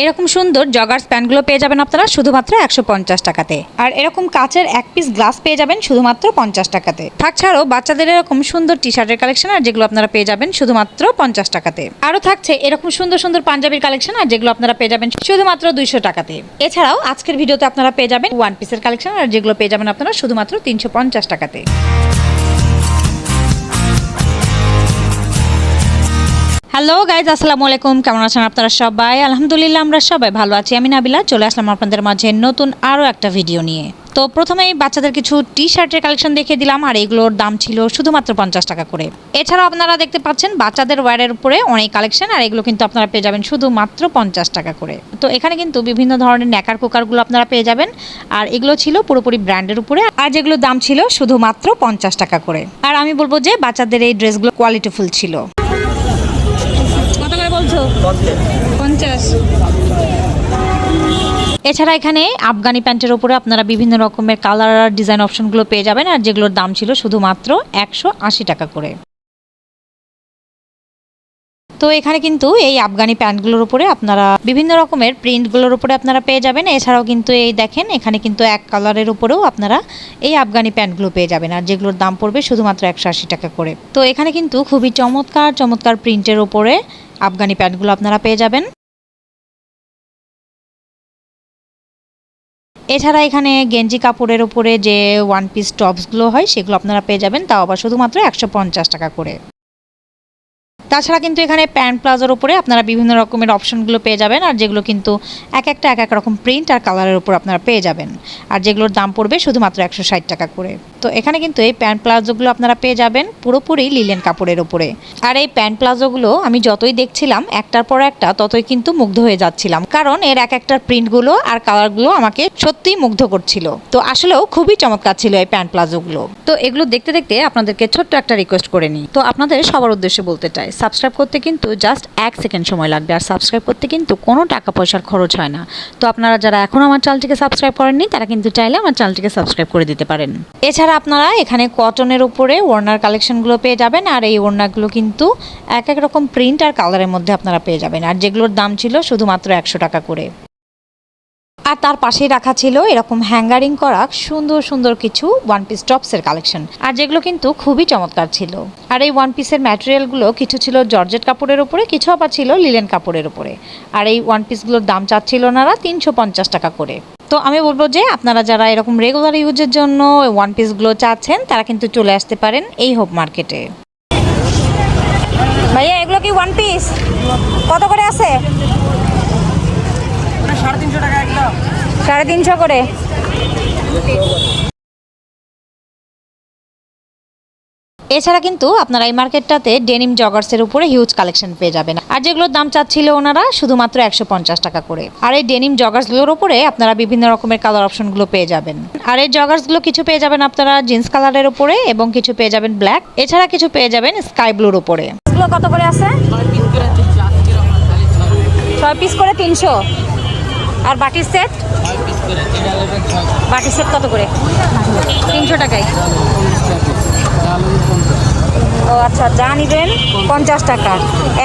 এরকম সুন্দর জগার্স প্যান্টগুলো পেয়ে যাবেন আপনারা শুধুমাত্র একশো পঞ্চাশ টাকাতে। আর এরকম কাচের এক পিস গ্লাস পেয়ে যাবেন শুধুমাত্র পঞ্চাশ টাকাতে। থাকছাড়াও বাচ্চাদের এরকম সুন্দর টি শার্টের কালেকশন আর যেগুলো আপনারা পেয়ে যাবেন শুধুমাত্র পঞ্চাশ টাকাতে। আরও থাকছে এরকম সুন্দর সুন্দর পাঞ্জাবির কালেকশন আর যেগুলো আপনারা পেয়ে যাবেন শুধুমাত্র দুইশো টাকাতে। এছাড়াও আজকের ভিডিওতে আপনারা পেয়ে যাবেন ওয়ান পিসের কালেকশন আর যেগুলো পেয়ে যাবেন আপনারা শুধুমাত্র তিনশো পঞ্চাশ টাকাতে। হ্যালো গাইজ আসসালামু আলাইকুম। কেমন আছেন আপনারা সবাই? আলহামদুলিল্লাহ, আমরা সবাই ভালো আছি। আমি নাবিলা, চলে আসলাম আপনাদের মাঝে নতুন আরও একটা ভিডিও নিয়ে। তো প্রথমেই বাচ্চাদের কিছু টি শার্টের কালেকশন দেখিয়ে দিলাম, আর এগুলোর দাম ছিল শুধুমাত্র পঞ্চাশ টাকা করে। এছাড়াও আপনারা দেখতে পাচ্ছেন, বাচ্চাদের ওয়্যারের উপরে অনেক কালেকশন আর এগুলো কিন্তু আপনারা পেয়ে যাবেন শুধুমাত্র পঞ্চাশ টাকা করে। তো এখানে কিন্তু বিভিন্ন ধরনের ন্যাকার কুকারগুলো আপনারা পেয়ে যাবেন, আর এগুলো ছিল পুরোপুরি ব্র্যান্ডের উপরে, আর যেগুলো দাম ছিল শুধুমাত্র পঞ্চাশ টাকা করে। আর আমি বলব যে বাচ্চাদের এই ড্রেসগুলো কোয়ালিটিফুল ছিল। এছাড়া এখানে আফগানি প্যান্টের উপরে আপনারা বিভিন্ন রকমের কালার আর ডিজাইন অপশনগুলো পেয়ে যাবেন, আর যেগুলোর দাম ছিল শুধুমাত্র একশো আশি টাকা করে। তো এখানে কিন্তু এই আফগানি প্যান্টগুলোর উপরে আপনারা বিভিন্ন রকমের প্রিন্টগুলোর উপরে আপনারা পেয়ে যাবেন। এছাড়াও কিন্তু এই দেখেন, এখানে কিন্তু এক কালারের উপরেও আপনারা এই আফগানি প্যান্টগুলো পেয়ে যাবেন, আর যেগুলোর দাম পড়বে শুধুমাত্র একশো আশি টাকা করে। তো এখানে কিন্তু খুবই চমৎকার চমৎকার প্রিন্টের উপরে আফগানি প্যান্টগুলো আপনারা পেয়ে যাবেন। এছাড়া এখানে গেঞ্জি কাপড়ের উপরে যে ওয়ান পিস টপসগুলো হয়, সেগুলো আপনারা পেয়ে যাবেন। তাও আবার শুধুমাত্র একশো পঞ্চাশ টাকা করে। তাছাড়া কিন্তু এখানে প্যান্ট প্লাজোর উপরে আপনারা বিভিন্ন রকমের অপশনগুলো পেয়ে যাবেন, আর যেগুলো কিন্তু এক একটা, এক এক রকম প্রিন্ট আর কালারের উপর আপনারা পেয়ে যাবেন। আর যেগুলোর দাম পড়বে শুধুমাত্র একশো ষাট টাকা করে। তো এখানে কিন্তু এই প্যান্ট প্লাজোগুলো আপনারা পেয়ে যাবেন পুরোপুরি লিলেন কাপড়ের উপরে। আর এই প্যান্ট প্লাজোগুলো আমি যতই দেখছিলাম, একটার পর একটা ততই কিন্তু মুগ্ধ হয়ে যাচ্ছিলাম। কারণ এর এক একটার প্রিন্টগুলো আর কালারগুলো আমাকে সত্যিই মুগ্ধ করছিল। তো আসলেও খুবই চমৎকার ছিল এই প্যান্ট প্লাজোগুলো তো এগুলো দেখতে দেখতে আপনাদেরকে ছোট্ট একটা রিকোয়েস্ট করে নিই। তো আপনাদের সবার উদ্দেশ্যে বলতে চাই সাবস্ক্রাইব করতে কিন্তু জাস্ট এক সেকেন্ড সময় লাগবে। আর সাবস্ক্রাইব করতে কিন্তু কোনো টাকা পয়সার খরচ হয় না। তো আপনারা যারা এখন আমার চ্যানেলটিকে সাবস্ক্রাইব করেননি, তারা কিন্তু চাইলে আমার চ্যানেলটিকে সাবস্ক্রাইব করে দিতে পারেন। এছাড়া আপনারা এখানে কটনের উপরে ওড়নার কালেকশনগুলো পেয়ে যাবেন, আর এই ওড়নাগুলো কিন্তু এক এক রকম প্রিন্ট আর কালারের মধ্যে আপনারা পেয়ে যাবেন। আর যেগুলোর দাম ছিল শুধুমাত্র একশো টাকা করে। আর তার পাশেই রাখা ছিল এরকম হ্যাঙ্গারিং করা সুন্দর সুন্দর কিছু ওয়ান পিস টপসের কালেকশন আর যেগুলো কিন্তু খুবই চমৎকার ছিল। আর এই ওয়ান পিসের ম্যাটেরিয়ালগুলো কিছু ছিল জর্জেট কাপড়ের উপরে, কিছু আবার ছিল লিলেন কাপড়ের উপরে। আর এই ওয়ান পিসগুলোর দাম চাচ্ছিল ওনারা তিনশো পঞ্চাশ টাকা করে। তো আমি বলব যে আপনারা যারা এরকম রেগুলার ইউজের জন্য ওয়ান পিসগুলো চাচ্ছেন, তারা কিন্তু চলে আসতে পারেন এই হোপ মার্কেটে ভাইয়া, এগুলো কি ওয়ান পিস কত করে আছে? সাড়ে তিনশো করে। এছাড়া কিন্তু আপনারা এই মার্কেটটাতে ডেনিম জগার্সের উপরে হিউজ কালেকশন পেয়ে যাবেন। আর যেগুলোর দাম চাচ্ছিল ওনারা শুধুমাত্র একশো পঞ্চাশ টাকা করে। আর এই ডেনিম জগার্সগুলোর উপরে আপনারা বিভিন্ন রকমের কালার অপশনগুলো পেয়ে যাবেন। আর এই জগার্সগুলো কিছু পেয়ে যাবেন আপনারা জিন্স কালারের উপরে এবং কিছু পেয়ে যাবেন ব্ল্যাক এছাড়া কিছু পেয়ে যাবেন স্কাই ব্লুর উপরে। কত করে আছে? ছয় পিস করে তিনশো। আর বাটির সেট? বাটির সেট কত করে? তিনশো টাকায়। ও আচ্ছা যা নিবেন, পঞ্চাশ টাকা।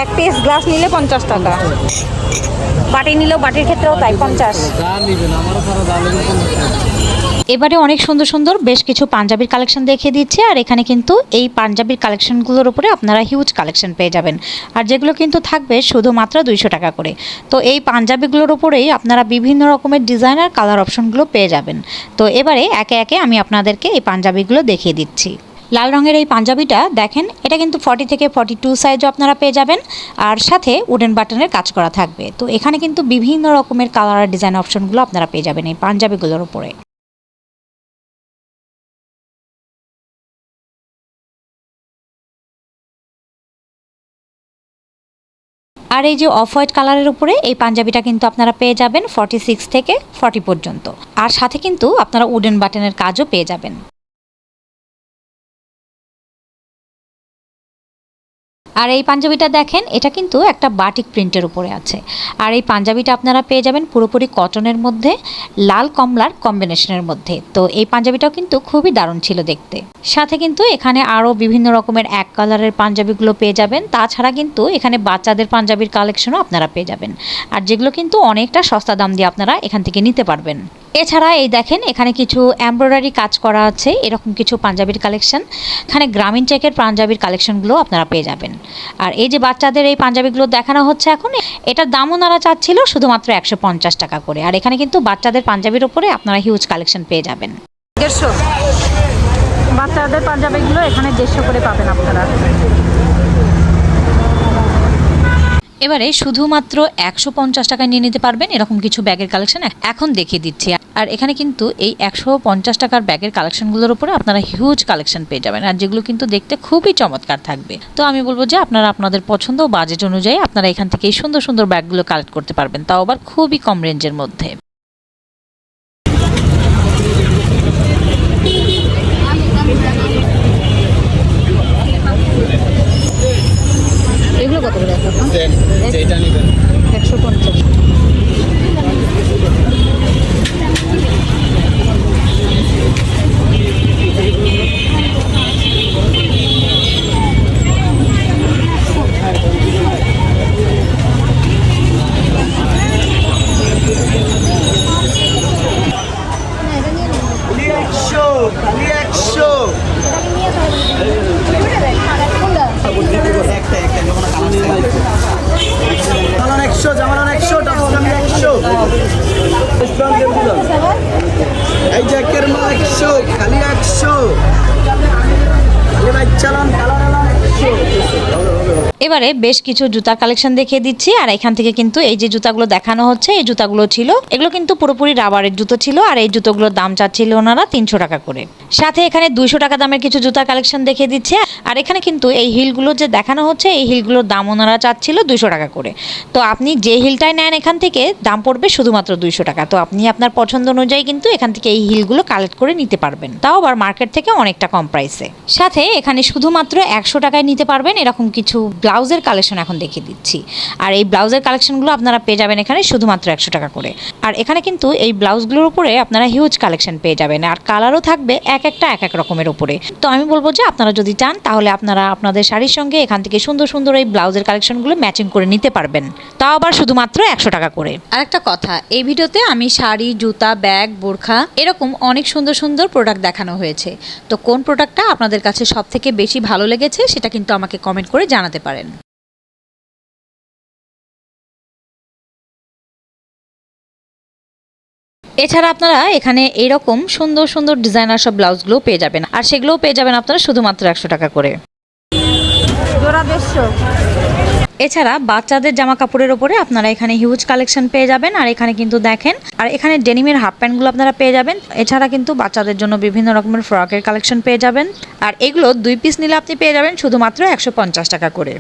এক পিস গ্লাস নিলে পঞ্চাশ টাকা। বাটি নিলেও বাটির ক্ষেত্রেও তাই, পঞ্চাশ। এবারে অনেক সুন্দর সুন্দর বেশ কিছু পাঞ্জাবির কালেকশন দেখিয়ে দিচ্ছে, আর এখানে কিন্তু এই পাঞ্জাবির কালেকশনগুলোর উপরে আপনারা হিউজ কালেকশন পেয়ে যাবেন। আর যেগুলো কিন্তু থাকবে শুধুমাত্র দুইশো টাকা করে। তো এই পাঞ্জাবিগুলোর উপরেই আপনারা বিভিন্ন রকমের ডিজাইন আর কালার অপশনগুলো পেয়ে যাবেন। তো এবারে একে একে আমি আপনাদেরকে এই পাঞ্জাবিগুলো দেখিয়ে দিচ্ছি। লাল রঙের এই পাঞ্জাবিটা দেখেন, এটা কিন্তু ফর্টি থেকে ফর্টি টু সাইজও আপনারা পেয়ে যাবেন, আর সাথে উডেন বাটনের কাজ করা থাকবে। তো এখানে কিন্তু বিভিন্ন রকমের কালার আর ডিজাইন অপশনগুলো আপনারা পেয়ে যাবেন এই পাঞ্জাবিগুলোর উপরে। আর এই যে অফ হোয়াইট কালারের উপরে এই পাঞ্জাবিটা কিন্তু আপনারা পেয়ে যাবেন ফর্টি সিক্স থেকে ফর্টি পর্যন্ত। আর সাথে কিন্তু আপনারা উডেন বাটনের কাজও পেয়ে যাবেন। আর এই পাঞ্জাবিটা দেখেন, এটা কিন্তু একটা বাটিক প্রিন্টের উপরে আছে। আর এই পাঞ্জাবিটা আপনারা পেয়ে যাবেন পুরোপুরি কটনের মধ্যে, লাল কমলার কম্বিনেশনের মধ্যে। তো এই পাঞ্জাবিটাও কিন্তু খুবই দারুণ ছিল দেখতে। সাথে কিন্তু এখানে আরও বিভিন্ন রকমের এক কালারের পাঞ্জাবিগুলো পেয়ে যাবেন। তাছাড়া কিন্তু এখানে বাচ্চাদের পাঞ্জাবির কালেকশনও আপনারা পেয়ে যাবেন। আর যেগুলো কিন্তু অনেকটা সস্তা দাম দিয়ে আপনারা এখান থেকে নিতে পারবেন। এছাড়া এই দেখেন, এখানে কিছু এমব্রয়ডারি কাজ করা আছে, এরকম কিছু পাঞ্জাবির কালেকশন এখানে গ্রামীণ চেকের পাঞ্জাবির কালেকশনগুলো আপনারা পেয়ে যাবেন। আর এই যে বাচ্চাদের এই পাঞ্জাবিগুলো দেখানো হচ্ছে এখন, এটার দাম ওনারা চাচ্ছিল, শুধুমাত্র একশো পঞ্চাশ টাকা করে। আর এখানে কিন্তু বাচ্চাদের পাঞ্জাবির ওপরে আপনারা হিউজ কালেকশন পেয়ে যাবেন। দেড়শো। বাচ্চাদের পাঞ্জাবিগুলো এখানে দেড়শো করে পাবেন আপনারা। এবারে শুধুমাত্র একশো পঞ্চাশ টাকায় নিয়ে নিতে পারবেন এরকম কিছু ব্যাগের কালেকশন এখন দেখিয়ে দিচ্ছি। আর এখানে কিন্তু এই একশো পঞ্চাশ টাকার ব্যাগের কালেকশনগুলোর উপরে আপনারা হিউজ কালেকশন পেয়ে যাবেন। আর যেগুলো কিন্তু দেখতে খুবই চমৎকার থাকবে। তো আমি বলব যে আপনারা আপনাদের পছন্দ বাজেট অনুযায়ী আপনারা এখান থেকে সুন্দর সুন্দর ব্যাগগুলো কালেক্ট করতে পারবেন। তাও আবার খুবই কম রেঞ্জের মধ্যে। কত করে যেটা নেবেন। এবারে বেশ কিছু জুতার কালেকশন দেখিয়ে দিচ্ছি, আর এখান থেকে কিন্তু এই যে জুতাগুলো দেখানো হচ্ছে, এই জুতাগুলো ছিল, এগুলো কিন্তু পুরোপুরি রাবারের জুতো ছিল, আর এই জুতোগুলোর দাম চাচ্ছিল ওনারা তিনশো টাকা করে। সাথে এখানে দুইশো টাকা দামের কিছু জুতার কালেকশন দেখিয়ে দিচ্ছে, আর এখানে কিন্তু এই হিলগুলো যে দেখানো হচ্ছে, এই হিলগুলোর দাম ওনারা চাচ্ছিল দুইশো টাকা করে। তো আপনি যে হিলটাই নেন এখান থেকে, দাম পড়বে শুধুমাত্র দুইশো টাকা। তো আপনি আপনার পছন্দ অনুযায়ী কিন্তু এখান থেকে এই হিলগুলো কালেক্ট করে নিতে পারবেন। তাও আবার মার্কেট থেকে অনেকটা কম প্রাইসে সাথে এখানে শুধুমাত্র একশো টাকায় নিতে পারবেন, এরকম কিছু ব্লাউজের কালেকশন এখন দেখিয়ে দিচ্ছি। আর এই ব্লাউজের কালেকশনগুলো আপনারা পেয়ে যাবেন এখানে শুধুমাত্র একশো টাকা করে। আর এখানে কিন্তু এই ব্লাউজগুলোর উপরে আপনারা হিউজ কালেকশন পেয়ে যাবেন। আর কালারও থাকবে এক একটা, এক এক রকমের উপরে। তো আমি বলব যে আপনারা যদি চান, তাহলে আপনারা আপনাদের শাড়ির সঙ্গে এখান থেকে সুন্দর সুন্দর এই ব্লাউজের কালেকশনগুলো ম্যাচিং করে নিতে পারবেন। তাও আবার শুধুমাত্র একশো টাকা করে। আর একটা কথা, এই ভিডিওতে আমি শাড়ি, জুতা, ব্যাগ, বোরখা এরকম অনেক সুন্দর সুন্দর প্রোডাক্ট দেখানো হয়েছে। তো কোন প্রোডাক্টটা আপনাদের কাছে সব থেকে বেশি ভালো লেগেছে, সেটা কিন্তু আমাকে কমেন্ট করে জানাতে পারেন। এছাড়া আপনারা এখানে এইরকম সুন্দর সুন্দর ডিজাইনার সব ব্লাউজগুলো পেয়ে যাবেন। আর সেগুলোও পেয়ে যাবেন আপনারা শুধুমাত্র একশো টাকা করে। এছাড়া বাচ্চাদের জামা কাপড়ের ওপরে আপনারা এখানে হিউজ কালেকশন পেয়ে যাবেন আর এখানে কিন্তু দেখেন আর এখানে ডেনিমের হাফ প্যান্টগুলো আপনারা পেয়ে যাবেন। এছাড়া কিন্তু বাচ্চাদের জন্য বিভিন্ন রকমের ফ্রকের কালেকশন পেয়ে যাবেন। আর এগুলো দুই পিস নিলে আপনি পেয়ে যাবেন শুধুমাত্র একশো পঞ্চাশ টাকা করে।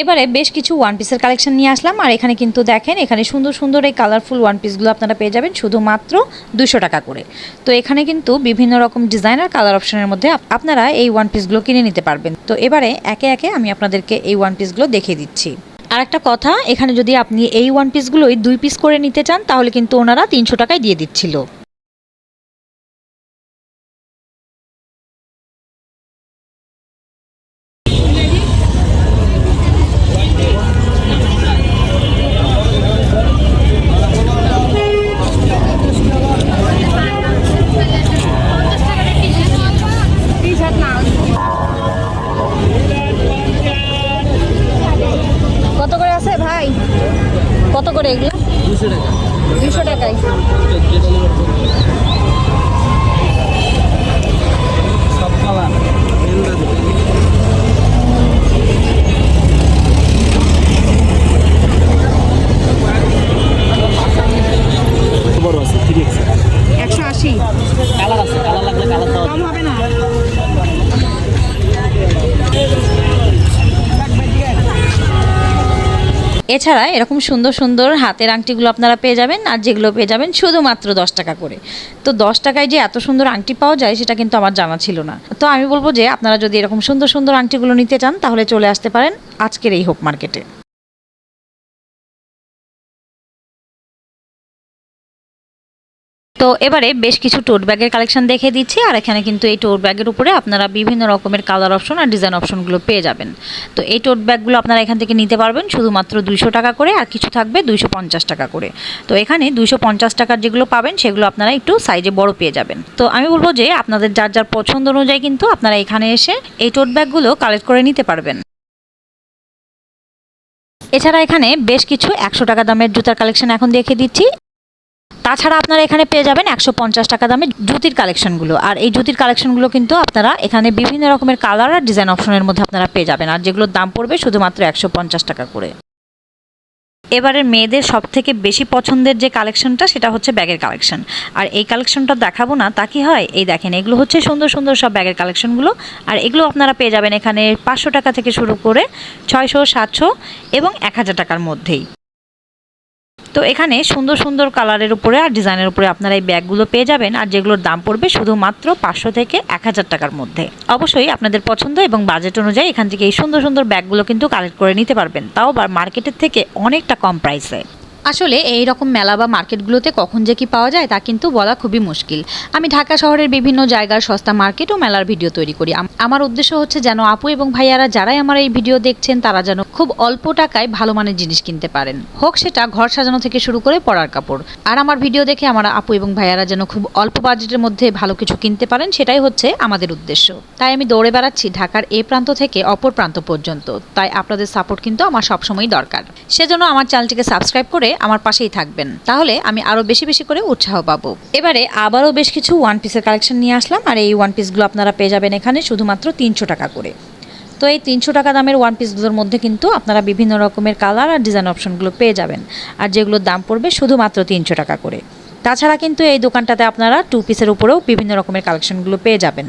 এবারে বেশ কিছু ওয়ান পিসের কালেকশন নিয়ে আসলাম, আর এখানে কিন্তু দেখেন, এখানে সুন্দর সুন্দর এই কালারফুল ওয়ান পিসগুলো আপনারা পেয়ে যাবেন শুধুমাত্র দুশো টাকা করে। তো এখানে কিন্তু বিভিন্ন রকম ডিজাইনার কালার অপশনের মধ্যে আপনারা এই ওয়ান পিসগুলো কিনে নিতে পারবেন। তো এবারে একে একে আমি আপনাদেরকে এই ওয়ান পিসগুলো দেখিয়ে দিচ্ছি। আর একটা কথা, এখানে যদি আপনি এই ওয়ান পিসগুলোই দুই পিস করে নিতে চান, তাহলে কিন্তু ওনারা তিনশো টাকায় দিয়ে দিচ্ছিল। কালার আছে কালার লাগলে কালার দাও হবে না। এছাড়া এরকম সুন্দর সুন্দর হাতের আংটিগুলো আপনারা পেয়ে যাবেন আর যেগুলো পেয়ে যাবেন শুধুমাত্র দশ টাকা করে। তো দশ টাকায় যে এত সুন্দর আংটি পাওয়া যায় সেটা কিন্তু আমার জানা ছিল না। তো আমি বলব যে আপনারা যদি এরকম সুন্দর সুন্দর আংটিগুলো নিতে চান তাহলে চলে আসতে পারেন আজকের এই হোপ মার্কেটে। তো এবারে বেশ কিছু টোট ব্যাগের কালেকশন দেখে দিচ্ছি, আর এখানে কিন্তু এই টোট ব্যাগের উপরে আপনারা বিভিন্ন রকমের কালার অপশন আর ডিজাইন অপশনগুলো পেয়ে যাবেন। তো এই টোট ব্যাগগুলো আপনারা এখান থেকে নিতে পারবেন, শুধুমাত্র দুইশো টাকা করে, আর কিছু থাকবে দুইশো পঞ্চাশ টাকা করে। তো এখানে দুইশো পঞ্চাশ টাকার যেগুলো পাবেন, সেগুলো আপনারা একটু সাইজে বড় পেয়ে যাবেন। তো আমি বলব যে আপনাদের যার যার পছন্দ অনুযায়ী কিন্তু আপনারা এখানে এসে এই টোট ব্যাগগুলো কালেক্ট করে নিতে পারবেন। এছাড়া এখানে বেশ কিছু একশো টাকা দামের জুতার কালেকশন এখন দেখে দিচ্ছি। তাছাড়া আপনারা এখানে পেয়ে যাবেন একশো পঞ্চাশ টাকা দামে জুতির কালেকশনগুলো। আর এই জুতির কালেকশনগুলো কিন্তু আপনারা এখানে বিভিন্ন রকমের কালার আর ডিজাইন অপশনের মধ্যে আপনারা পেয়ে যাবেন। আর যেগুলোর দাম পড়বে শুধুমাত্র একশো পঞ্চাশ টাকা করে। এবারের মেয়েদের সব থেকে বেশি পছন্দের যে কালেকশনটা সেটা হচ্ছে ব্যাগের কালেকশন। আর এই কালেকশনটা দেখাবো না, তা কি হয়? এই দেখেন, এগুলো হচ্ছে সুন্দর সুন্দর সব ব্যাগের কালেকশনগুলো। আর এগুলো আপনারা পেয়ে যাবেন এখানে পাঁচশো টাকা থেকে শুরু করে ছয়শো, সাতশো এবং এক হাজার টাকার মধ্যেই। তো এখানে সুন্দর সুন্দর কালারের উপরে আর ডিজাইনের উপরে আপনারা এই ব্যাগগুলো পেয়ে যাবেন, আর যেগুলোর দাম পড়বে শুধুমাত্র পাঁচশো থেকে এক হাজার টাকার মধ্যে। অবশ্যই আপনাদের পছন্দ এবং বাজেট অনুযায়ী এখান থেকে এই সুন্দর সুন্দর ব্যাগগুলো কিন্তু কালেক্ট করে নিতে পারবেন। তাও আবার মার্কেটের থেকে অনেকটা কম প্রাইসে আসলে এই রকম মেলা বা মার্কেটগুলোতে কখন যে কি পাওয়া যায় তা কিন্তু বলা খুবই মুশকিল। আমি ঢাকা শহরের বিভিন্ন জায়গার সস্তা মার্কেট ও মেলার ভিডিও তৈরি করি। আমার উদ্দেশ্য হচ্ছে যেন আপু এবং ভাইয়ারা যারাই আমার এই ভিডিও দেখছেন, তারা যেন খুব অল্প টাকায় ভালো মানের জিনিস কিনতে পারেন। হোক সেটা ঘর সাজানো থেকে শুরু করে পড়ার কাপড়। আর আমার ভিডিও দেখে আমার আপু এবং ভাইয়ারা যেন খুব অল্প বাজেটের মধ্যে ভালো কিছু কিনতে পারেন, সেটাই হচ্ছে আমাদের উদ্দেশ্য। তাই আমি দৌড়ে বেড়াচ্ছি ঢাকার এ প্রান্ত থেকে অপর প্রান্ত পর্যন্ত। তাই আপনাদের সাপোর্ট কিন্তু আমার সবসময়ই দরকার। সেজন্য আমার চ্যানেলটিকে সাবস্ক্রাইব করে আমার পাশেই থাকবেন। তাহলে আমি আরও বেশি বেশি করে উৎসাহ পাবো। এবারে আবারও বেশ কিছু ওয়ান পিসের কালেকশন নিয়ে আসলাম, আর এই ওয়ান পিসগুলো আপনারা পেয়ে যাবেন এখানে শুধুমাত্র তিনশো টাকা করে। তো এই তিনশো টাকা দামের ওয়ান পিসগুলোর মধ্যে কিন্তু আপনারা বিভিন্ন রকমের কালার আর ডিজাইন অপশনগুলো পেয়ে যাবেন, আর যেগুলোর দাম পড়বে শুধুমাত্র তিনশো টাকা করে। তাছাড়া কিন্তু এই দোকানটাতে আপনারা টু পিসের উপরেও বিভিন্ন রকমের কালেকশনগুলো পেয়ে যাবেন।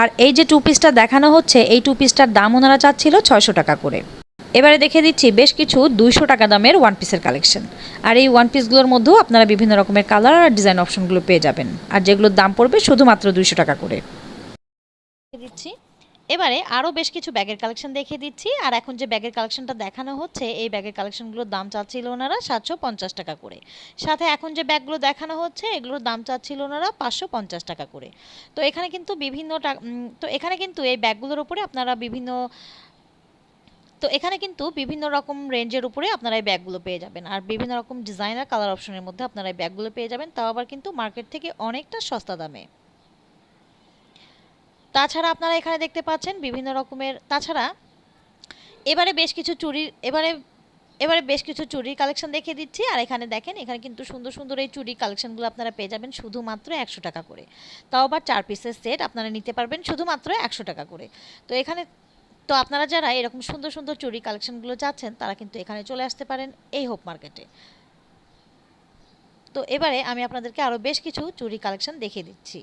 আর এই যে টু পিসটা দেখানো হচ্ছে, এই টু পিসটার দাম ওনারা চাচ্ছিল ছয়শো টাকা করে। এবারে দেখে দিচ্ছি বেশ কিছু দুইশো টাকা দামের ওয়ান পিসের কালেকশন আর এই ওয়ান পিসগুলোর মধ্যেও আপনারা বিভিন্ন রকমের কালার আর ডিজাইন অপশনগুলো পেয়ে যাবেন। আর যেগুলোর দাম পড়বে শুধুমাত্র দুইশো টাকা করে। দিচ্ছি। এবারে আরও বেশ কিছু ব্যাগের কালেকশন দেখিয়ে দিচ্ছি। আর এখন যে ব্যাগের কালেকশনটা দেখানো হচ্ছে, এই ব্যাগের কালেকশনগুলোর দাম চাচ্ছিল ওনারা সাতশো পঞ্চাশ টাকা করে। সাথে এখন যে ব্যাগগুলো দেখানো হচ্ছে, এগুলোর দাম চাচ্ছিল ওনারা পাঁচশো পঞ্চাশ টাকা করে। তো এখানে কিন্তু বিভিন্ন তো এখানে কিন্তু এই ব্যাগগুলোর ওপরে আপনারা বিভিন্ন তো এখানে কিন্তু বিভিন্ন রকম রেঞ্জের উপরে আপনারা এই ব্যাগগুলো পেয়ে যাবেন। আর বিভিন্ন রকম ডিজাইনার কালার অপশনের মধ্যে আপনারা এই ব্যাগগুলো পেয়ে যাবেন, তাও আবার কিন্তু মার্কেট থেকে অনেকটা সস্তা দামে। তাছাড়া আপনারা এখানে দেখতে পাচ্ছেন বিভিন্ন রকমের, তাছাড়া এবারে বেশ কিছু চুড়ির, এবারে এবারে বেশ কিছু চুড়ির কালেকশন দেখিয়ে দিচ্ছি। আর এখানে দেখেন, এখানে কিন্তু সুন্দর সুন্দর এই চুড়ি কালেকশনগুলো আপনারা পেয়ে যাবেন শুধুমাত্র একশো টাকা করে। তাও আবার চার পিসের সেট আপনারা নিতে পারবেন শুধুমাত্র একশো টাকা করে। তো এখানে তো আপনারা যারা এরকম সুন্দর সুন্দর চুরি কালেকশনগুলো চাচ্ছেন তারা কিন্তু এখানে চলে আসতে পারেন এই হোপ মার্কেটে। তো এবারে আমি আপনাদেরকে আরও বেশ কিছু চুরি কালেকশন দেখিয়ে দিচ্ছি।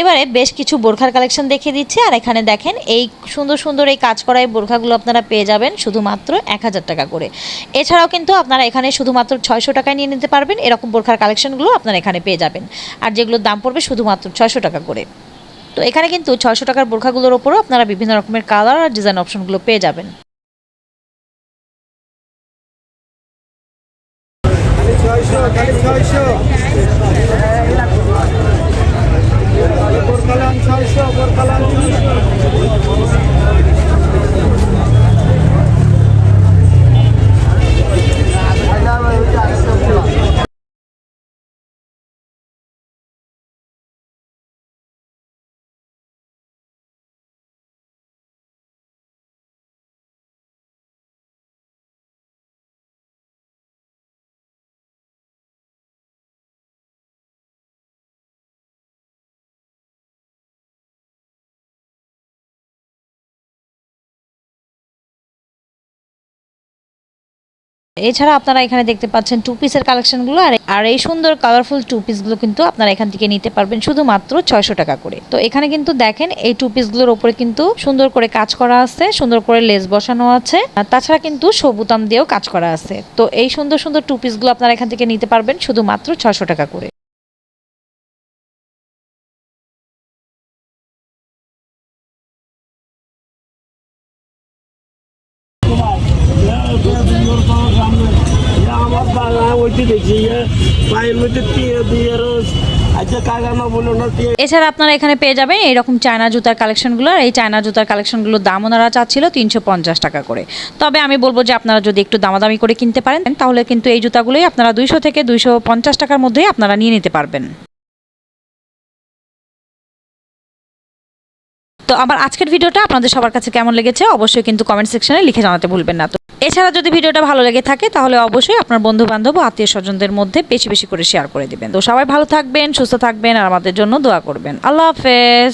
এবারে বেশ কিছু বোরখার কালেকশন দেখিয়ে দিচ্ছি, আর এখানে দেখেন এই সুন্দর সুন্দর এই কাজ করা এই বোরখাগুলো আপনারা পেয়ে যাবেন শুধুমাত্র এক হাজার টাকা করে। এছাড়াও কিন্তু আপনারা এখানে শুধুমাত্র ছয়শো টাকায় নিয়ে নিতে পারবেন, এরকম বোরখার কালেকশনগুলো আপনারা এখানে পেয়ে যাবেন। আর যেগুলোর দাম পড়বে শুধুমাত্র ছয়শো টাকা করে। তো এখানে কিন্তু ছয়শো টাকার বোরখাগুলোর ওপরও আপনারা বিভিন্ন রকমের কালার আর ডিজাইন অপশনগুলো পেয়ে যাবেন। খালি ছয়শো এছাড়া আপনারা এখানে দেখতে পাচ্ছেন টু পিসের কালেকশনগুলো আর আর এই সুন্দর কালারফুল টু পিসগুলো কিন্তু আপনারা এখান থেকে নিতে পারবেন শুধুমাত্র ছয়শো টাকা করে। তো এখানে কিন্তু দেখেন এই টু পিসগুলোর উপরে কিন্তু সুন্দর করে কাজ করা আছে, সুন্দর করে লেস বসানো আছে তাছাড়া কিন্তু সবুতাম দিয়েও কাজ করা আছে। তো এই সুন্দর সুন্দর টু পিসগুলো আপনারা এখান থেকে নিতে পারবেন শুধুমাত্র ছয়শো টাকা করে। এছাড়া আপনারা এখানে পেয়ে যাবেন এরকম চায়না জুতার কালেকশনগুলো আর এই চায়না জুতার কালেকশনগুলোর দাম ওনারা চাচ্ছিল তিনশো পঞ্চাশ টাকা করে। তবে আমি বলব যে আপনারা যদি একটু দামাদামি করে কিনতে পারেন, তাহলে কিন্তু এই জুতাগুলোই আপনারা দুইশো থেকে দুইশো পঞ্চাশ টাকার মধ্যেই আপনারা নিয়ে নিতে পারবেন। তো আমার আজকের ভিডিওটা আপনাদের সবার কাছে কেমন লেগেছে, অবশ্যই কিন্তু কমেন্ট সেকশনে লিখে জানাতে ভুলবেন না। এছাড়া যদি ভিডিওটা ভালো লেগে থাকে, তাহলে অবশ্যই আপনার বন্ধু বান্ধব আত্মীয় স্বজনদের মধ্যে বেশি বেশি করে শেয়ার করে দেবেন। তো সবাই ভালো থাকবেন, সুস্থ থাকবেন আর আমাদের জন্য দোয়া করবেন। আল্লাহ হাফেজ।